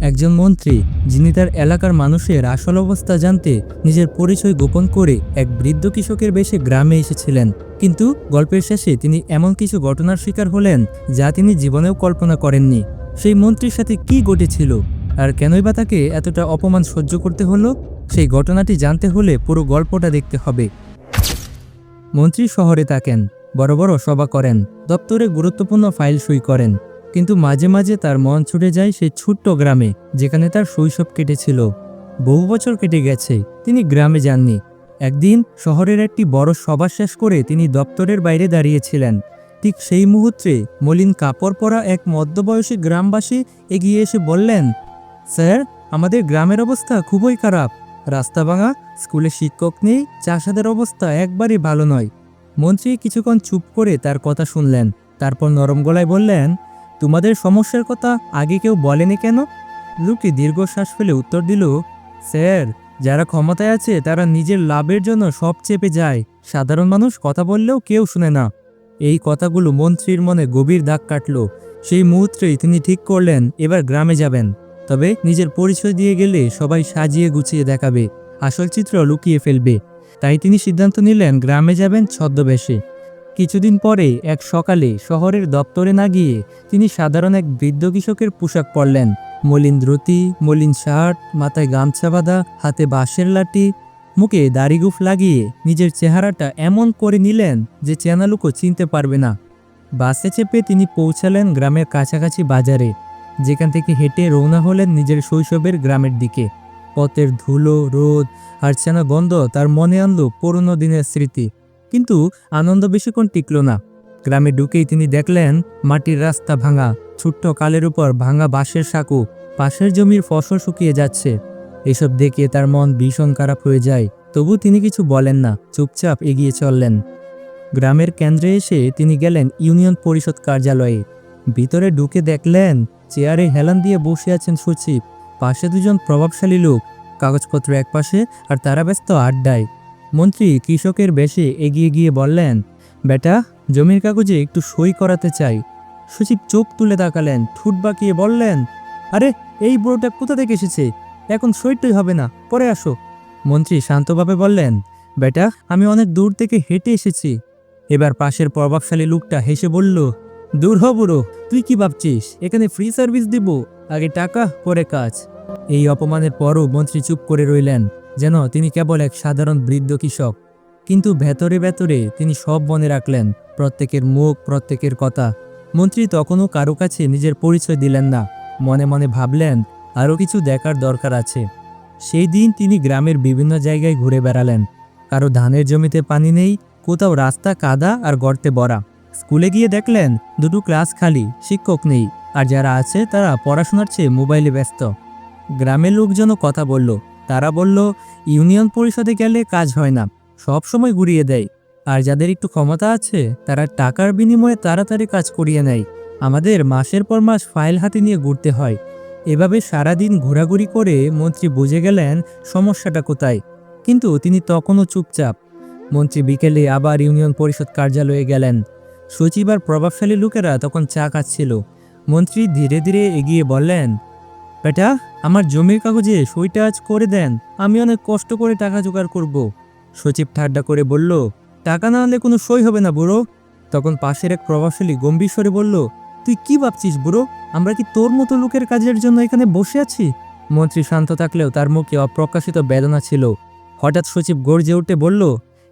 একজন মন্ত্রী যিনি তার এলাকার মানুষের আসল অবস্থা জানতে নিজের পরিচয় গোপন করে এক বৃদ্ধ কৃষকের বেশে গ্রামে এসেছিলেন। কিন্তু গল্পের শেষে তিনি এমন কিছু ঘটনার শিকার হলেন যা তিনি জীবনেও কল্পনা করেননি। সেই মন্ত্রীর সাথে কি ঘটেছিল? আর কেনই বা তাকে এতটা অপমান সহ্য করতে হলো? সেই ঘটনাটি জানতে হলে পুরো গল্পটা দেখতে হবে। মন্ত্রী শহরে থাকেন, বড় বড় সভা করেন, দপ্তরে গুরুত্বপূর্ণ ফাইল সই করেন। কিন্তু মাঝে মাঝে তার মন ছুটে যায় সেই ছোট্ট গ্রামে, যেখানে তার শৈশব কেটেছিল। বহু বছর কেটে গেছে, তিনি গ্রামে যাননি। একদিন শহরের একটি বড় সভা শেষ করে তিনি দপ্তরের বাইরে দাঁড়িয়েছিলেন। ঠিক সেই মুহূর্তে মলিন কাপড় পরা এক মধ্যবয়সী গ্রামবাসী এগিয়ে এসে বললেন, স্যার, আমাদের গ্রামের অবস্থা খুবই খারাপ। রাস্তা ভাঙা, স্কুলে শিক্ষক নেই, চাষাদের অবস্থা একবারই ভালো নয়। মন্ত্রী কিছুক্ষণ চুপ করে তার কথা শুনলেন। তারপর নরম গলায় বললেন তোমাদের সমস্যার কথা আগে কেউ বলেনি কেন? লোকটি দীর্ঘশ্বাস ফেলে উত্তর দিল, স্যার, যারা ক্ষমতায় আছে, তারা নিজের লাভের জন্য সব চেপে যায়। সাধারণ মানুষ কথা বললেও কেউ শুনে না। এই কথাগুলো মন্ত্রীর মনে গভীর দাগ কাটল। সেই মুহূর্তেই তিনি ঠিক করলেন, এবার গ্রামে যাবেন। তবে নিজের পরিচয় দিয়ে গেলে সবাই সাজিয়ে গুছিয়ে দেখাবে। আসল চিত্র লুকিয়ে ফেলবে। তাই তিনি সিদ্ধান্ত নিলেন, গ্রামে যাবেন ছদ্মবেশে। কিছুদিন পরে এক সকালে শহরের দপ্তরে না গিয়ে তিনি সাধারণ এক বৃদ্ধ কৃষকের পোশাক পরলেন। মলিন দ্রুতি মলিন শার্ট, মাথায় গামছা বাঁধা, হাতে বাঁশের লাঠি, মুখে দাড়িগুফ লাগিয়ে নিজের চেহারাটা এমন করে নিলেন যে চেনালুকো চিনতে পারবে না। বাসে চেপে তিনি পৌঁছালেন গ্রামের কাছাকাছি বাজারে, যেখান থেকে হেঁটে রওনা হলেন নিজের শৈশবের গ্রামের দিকে। পথের ধুলো, রোদ আর চেনা গন্ধ তার মনে আনলো পুরনো দিনের স্মৃতি। কিন্তু আনন্দ বেশিক্ষণ টিকল না। গ্রামে ঢুকেই তিনি দেখলেন মাটির রাস্তা ভাঙা, ছোট্ট কালের উপর ভাঙা বাঁশের সাঁকু, পাশের জমির ফসল শুকিয়ে যাচ্ছে। এসব দেখে তার মন ভীষণ খারাপ হয়ে যায়, তবু তিনি কিছু বলেন না, চুপচাপ এগিয়ে চললেন। গ্রামের কেন্দ্রে এসে তিনি গেলেন ইউনিয়ন পরিষদ কার্যালয়ে। ভিতরে ঢুকে দেখলেন চেয়ারে হেলান দিয়ে বসে আছেন সচিব। পাশে দুজন প্রভাবশালী লোক, কাগজপত্র একপাশে আর তারা ব্যস্ত আড্ডায়। মন্ত্রী কৃষকের বেশে এগিয়ে গিয়ে বললেন, বেটা, জমির কাগজে একটু সই করাতে চাই। সচিব চোখ তুলে তাকালেন, ঠুট বাঁকিয়ে বললেন, আরে, এই বুড়োটা কোথা থেকে এসেছে? এখন সইটই হবে না, পরে আসো। মন্ত্রী শান্তভাবে বললেন, বেটা, আমি অনেক দূর থেকে হেঁটে এসেছি। এবার পাশের প্রভাবশালী লোকটা হেসে বলল, দূর হ বুড়ো, তুই কি ভাবছিস? এখানে ফ্রি সার্ভিস দিব, আগে টাকা, পরে কাজ। এই অপমানের পরও মন্ত্রী চুপ করে রইলেন। যেন তিনি কেবল এক সাধারণ বৃদ্ধ কৃষক। কিন্তু ভেতরে ভেতরে তিনি সব মনে রাখলেন, প্রত্যেকের মুখ, প্রত্যেকের কথা। মন্ত্রী তখনও কারও কাছে নিজের পরিচয় দিলেন না। মনে মনে ভাবলেন, আরও কিছু দেখার দরকার আছে। সেই দিন তিনি গ্রামের বিভিন্ন জায়গায় ঘুরে বেড়ালেন। কারও ধানের জমিতে পানি নেই, কোথাও রাস্তা কাদা আর গর্তে ভরা স্কুলে গিয়ে দেখলেন, দুটো ক্লাস খালি, শিক্ষক নেই। আর যারা আছে তারা পড়াশোনার চেয়ে মোবাইলে ব্যস্ত। গ্রামের লোকজনও কথা বলল তারা বলল, ইউনিয়ন পরিষদে গেলে কাজ হয় না, সব সময় ঘুরিয়ে দেয়। আর যাদের একটু ক্ষমতা আছে, তারা টাকার বিনিময়ে তাড়াতাড়ি কাজ করিয়ে নেয়। আমাদের মাসের পর মাস ফাইল হাতে নিয়ে ঘুরতে হয়। এভাবে সারাদিন ঘোরাঘুরি করে মন্ত্রী বুঝে গেলেন সমস্যাটা কোথায়। কিন্তু তিনি তখনও চুপচাপ। মন্ত্রী বিকেলে আবার ইউনিয়ন পরিষদ কার্যালয়ে গেলেন। সচিব আর প্রভাবশালী লোকেরা তখন চা খাচ্ছিল। মন্ত্রী ধীরে ধীরে এগিয়ে বললেন, বেটা আমার জমির কাগজে সইটা আজ করে দেন, আমি অনেক কষ্ট করে টাকা জোগাড় করব। সচিব ঠাড্ডা করে বলল, টাকা না আনলে কোনো সই হবে না বুড়ো। তখন পাশের এক প্রভাবশালী গম্ভীর স্বরে বলল, তুই কি ভাবছিস বুড়ো? আমরা কি তোর মতো লোকের কাজের জন্য এখানে বসে আছি? মন্ত্রী শান্ত থাকলেও তার মুখে অপ্রকাশিত বেদনা ছিল। হঠাৎ সচিব গর্জে উঠে বলল,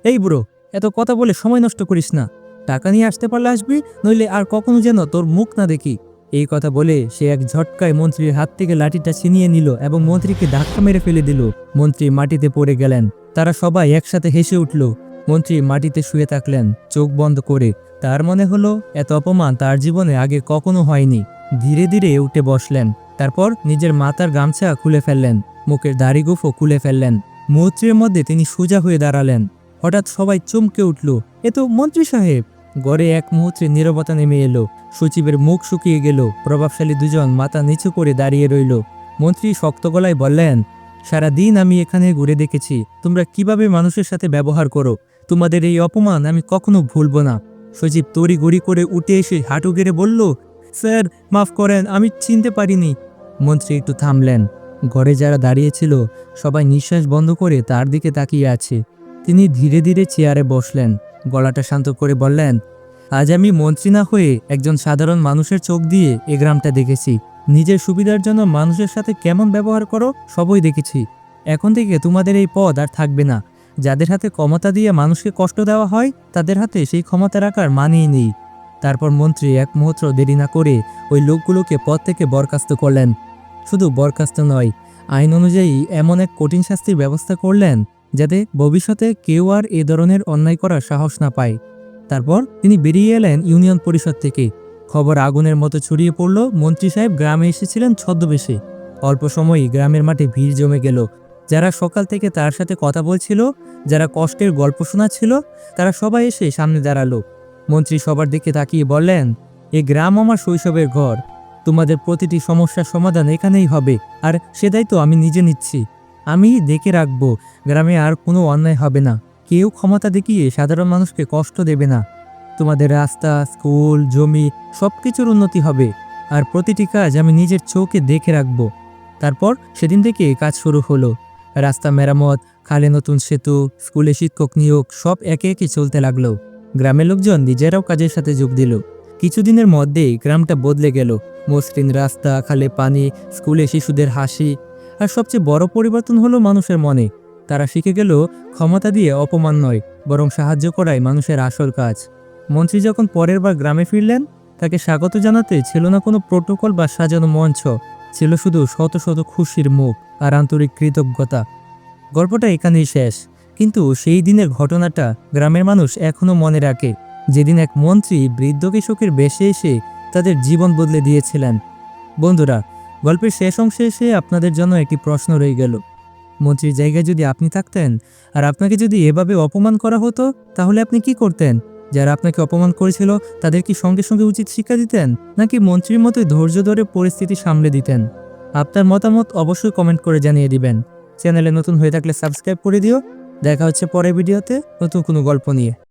এই বুড়ো, এত কথা বলে সময় নষ্ট করিস না। টাকা নিয়ে আসতে পারলে আসবি, নইলে আর কখনো যেন তোর মুখ না দেখি। এই কথা বলে সে এক ঝটকায় মন্ত্রীর হাত থেকে লাঠিটা ছিনিয়ে নিল এবং মন্ত্রীকে ধাক্কা মেরে ফেলে দিল। মন্ত্রী মাটিতে পড়ে গেলেন। তারা সবাই একসাথে হেসে উঠল। মন্ত্রী মাটিতে শুয়ে থাকলেন, চোখ বন্ধ করে। তার মনে হলো, এত অপমান তার জীবনে আগে কখনো হয়নি। ধীরে ধীরে উঠে বসলেন। তারপর নিজের মাথার গামছা খুলে ফেললেন। মুখের দাড়িগুফও খুলে ফেললেন। মন্ত্রীর মধ্যে তিনি সোজা হয়ে দাঁড়ালেন। হঠাৎ সবাই চমকে উঠল। এ তো মন্ত্রী সাহেব! গড়ে এক মুহূর্তে নীরবতা নেমে এলো। সচিবের মুখ শুকিয়ে গেল। প্রভাবশালী দুজন মাথা নিচু করে দাঁড়িয়ে রইল। মন্ত্রী শক্ত গলায় বললেন সারা দিন আমি এখানে ঘুরে দেখেছি। তোমরা কীভাবে মানুষের সাথে ব্যবহার করো? তোমাদের এই অপমান আমি কখনো ভুলবো না। সচিব তড়ি গড়ি করে উঠে এসে হাঁটু গেড়ে বলল, স্যার, মাফ করেন, আমি চিনতে পারিনি। মন্ত্রী একটু থামলেন। ঘরে যারা দাঁড়িয়েছিল, সবাই নিঃশ্বাস বন্ধ করে তার দিকে তাকিয়ে আছে। তিনি ধীরে ধীরে চেয়ারে বসলেন। গলাটা শান্ত করে বললেন, আজ আমি মন্ত্রী না হয়ে একজন সাধারণ মানুষের চোখ দিয়ে এ গ্রামটা দেখেছি। নিজের সুবিধার জন্য মানুষের সাথে কেমন ব্যবহার করো, সবই দেখেছি। এখন থেকে তোমাদের এই পদ আর থাকবে না। যাদের হাতে ক্ষমতা দিয়ে মানুষকে কষ্ট দেওয়া হয়, তাদের হাতে সেই ক্ষমতা রাখার মানিয়ে নেই। তারপর মন্ত্রী এক মুহূর্ত দেরি না করে ওই লোকগুলোকে পদ থেকে বরখাস্ত করলেন। শুধু বরখাস্ত নয়, আইন অনুযায়ী এমন এক কঠিন শাস্তির ব্যবস্থা করলেন। যাতে ভবিষ্যতে কেউ আর এ ধরনের অন্যায় করার সাহস না পায়। তারপর তিনি বেরিয়ে এলেন ইউনিয়ন পরিষদ থেকে। খবর আগুনের মতো ছড়িয়ে পড়ল মন্ত্রী সাহেব গ্রামে এসেছিলেন ছদ্মবেশে। অল্প সময়ই গ্রামের মাঠে ভিড় জমে গেল। যারা সকাল থেকে তার সাথে কথা বলছিল, যারা কষ্টের গল্প শোনাচ্ছিল, তারা সবাই এসে সামনে দাঁড়াল। মন্ত্রী সবার দিকে তাকিয়ে বললেন, এ গ্রাম আমার শৈশবের ঘর। তোমাদের প্রতিটি সমস্যার সমাধান এখানেই হবে। আর সে দায়িত্ব আমি নিজে নিচ্ছি। আমি দেখে রাখব, গ্রামে আর কোনো অন্যায় হবে না। কেউ ক্ষমতা দেখিয়ে সাধারণ মানুষকে কষ্ট দেবে না। তোমাদের রাস্তা, স্কুল, জমি সব কিছুর উন্নতি হবে। আর প্রতিটি কাজ আমি নিজের চোখে দেখে রাখব। তারপর সেদিন থেকে কাজ শুরু হলো। রাস্তা মেরামত, খালে নতুন সেতু, স্কুলে শিক্ষক নিয়োগ, সব একে একে চলতে লাগল। গ্রামের লোকজন নিজেরাও কাজের সাথে যোগ দিল। কিছুদিনের মধ্যেই গ্রামটা বদলে গেল। মসৃণ রাস্তা, খালে পানি, স্কুলে শিশুদের হাসি আর সবচেয়ে বড় পরিবর্তন হলো মানুষের মনে। তারা শিখে গেল, ক্ষমতা দিয়ে অপমান নয়, বরং সাহায্য করাই মানুষের আসল কাজ। মন্ত্রী যখন পরের বার গ্রামে ফিরলেন, তাকে স্বাগত জানাতে ছিল না কোনো প্রোটোকল বা সাজানো মঞ্চ, ছিল শুধু শত শত খুশির মুখ আর আন্তরিক কৃতজ্ঞতা। গল্পটা এখানেই শেষ। কিন্তু সেই দিনের ঘটনাটা গ্রামের মানুষ এখনও মনে রাখে। যেদিন এক মন্ত্রী বৃদ্ধ কৃষকের বেশে এসে তাদের জীবন বদলে দিয়েছিলেন। বন্ধুরা গল্পের শেষ অংশে এসে আপনাদের জন্য একটি প্রশ্ন রয়ে গেল। মন্ত্রীর জায়গায় যদি আপনি থাকতেন, আর আপনাকে যদি এভাবে অপমান করা হতো, তাহলে আপনি কি করতেন? যারা আপনাকে অপমান করেছিল, তাদের কি সঙ্গে সঙ্গে উচিত শিক্ষা দিতেন, নাকি মন্ত্রীর মতোই ধৈর্য ধরে পরিস্থিতি সামলে দিতেন? আপনার মতামত অবশ্যই কমেন্ট করে জানিয়ে দিবেন। চ্যানেলে নতুন হয়ে থাকলে সাবস্ক্রাইব করে দিও। দেখা হচ্ছে পরের ভিডিওতে নতুন কোনো গল্প নিয়ে।